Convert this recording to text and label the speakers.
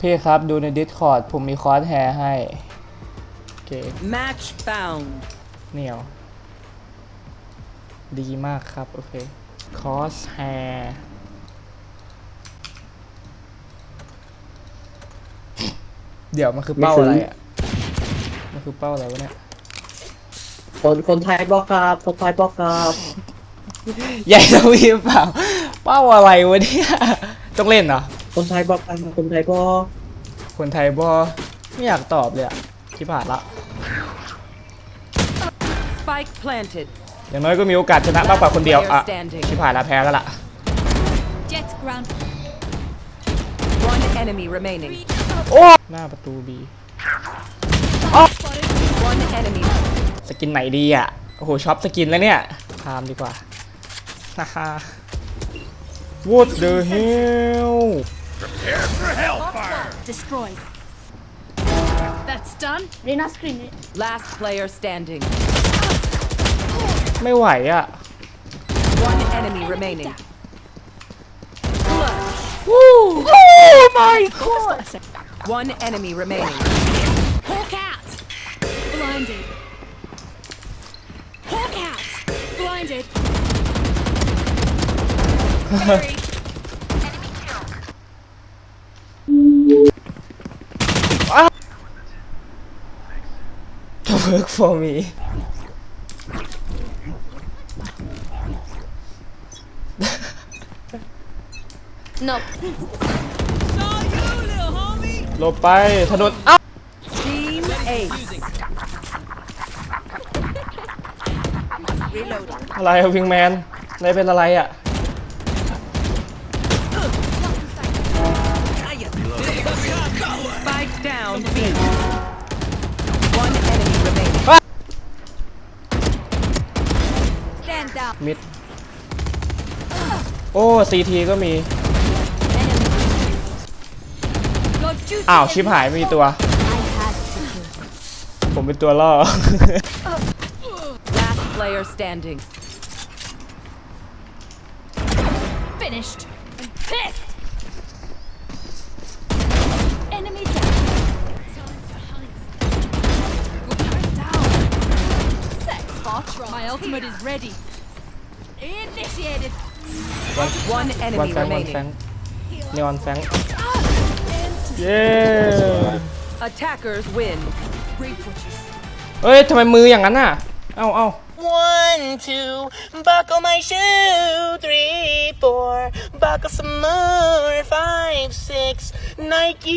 Speaker 1: พี่ครับดูใน Discord ผมมีคอร์สแฮร์ให้ โอเค
Speaker 2: Match found.
Speaker 1: เหนียว ดีมากครับ โอเค คอร์สแฮร์เดี๋ยวมันคือเป้าอะไรอะ มันคือเป้าอะไรวะเนี่ย
Speaker 3: คนคนไทยบอกครับคนไทยบอกครับ
Speaker 1: ใหญ่ต้องมีเปล่า เป้าอะไรวะเนี่ย ต้องเล่นเหรอ
Speaker 3: คนไทยบอกครับคนไทยบอก
Speaker 1: คนไทยบอไม่อยากตอบเลยอะที่ผ่านละ
Speaker 2: Spike planted.
Speaker 1: อย่างน้อยก็มีโอกาสชนะมากกว่าคนเดียว
Speaker 2: Player
Speaker 1: อะ
Speaker 2: standing.
Speaker 1: ที่ผ่านละแพ้แล้วล่ะ
Speaker 4: Jet ground.
Speaker 2: One enemy remaining.
Speaker 1: โอ้หน้าประตูบี
Speaker 2: One enemy.
Speaker 1: สกินไหนดีอะ โอ้โหช็อปสกินแล้วเนี่ยทามดีกว่าฮ่าฮ่า What the hell
Speaker 4: Destroyed. That's done.
Speaker 5: Rena screen.
Speaker 2: Last player standing.
Speaker 1: ไม่ไหวอ่ะ
Speaker 2: One enemy remaining.
Speaker 4: Oh my god!
Speaker 2: One enemy remaining.
Speaker 4: Hawk out! Blinded. Hawk out! Blinded. Buried.
Speaker 1: work for me หลบไปถนนเอ้า
Speaker 2: Team A.
Speaker 1: อะไรอะวิงแมนอะไรเป็นอะไรอะ มิด โอ้ซีทีก็มี
Speaker 4: Your duty
Speaker 1: อ้าว
Speaker 4: is
Speaker 1: ชิบหายมีตัว
Speaker 4: I had to do.
Speaker 1: ผมเป็นตัวล่อ
Speaker 2: Last player standing.
Speaker 4: Finished. I'm pissed. Enemy down. Down. Sex bot. My ultimate is ready. Initiated.
Speaker 2: One
Speaker 1: วัน
Speaker 2: enemy
Speaker 1: แฟงวันแฟ
Speaker 2: remaining.
Speaker 1: งนีออนแฟง
Speaker 4: Into
Speaker 1: เย้
Speaker 2: Attackers win.
Speaker 4: Reap what you
Speaker 1: เอ้ยทำไมมืออย่างนั้นน่ะ เอ้าเอ้า
Speaker 6: One, two, buckle my shoe. Three, four, buckle some more. Five, six, Nike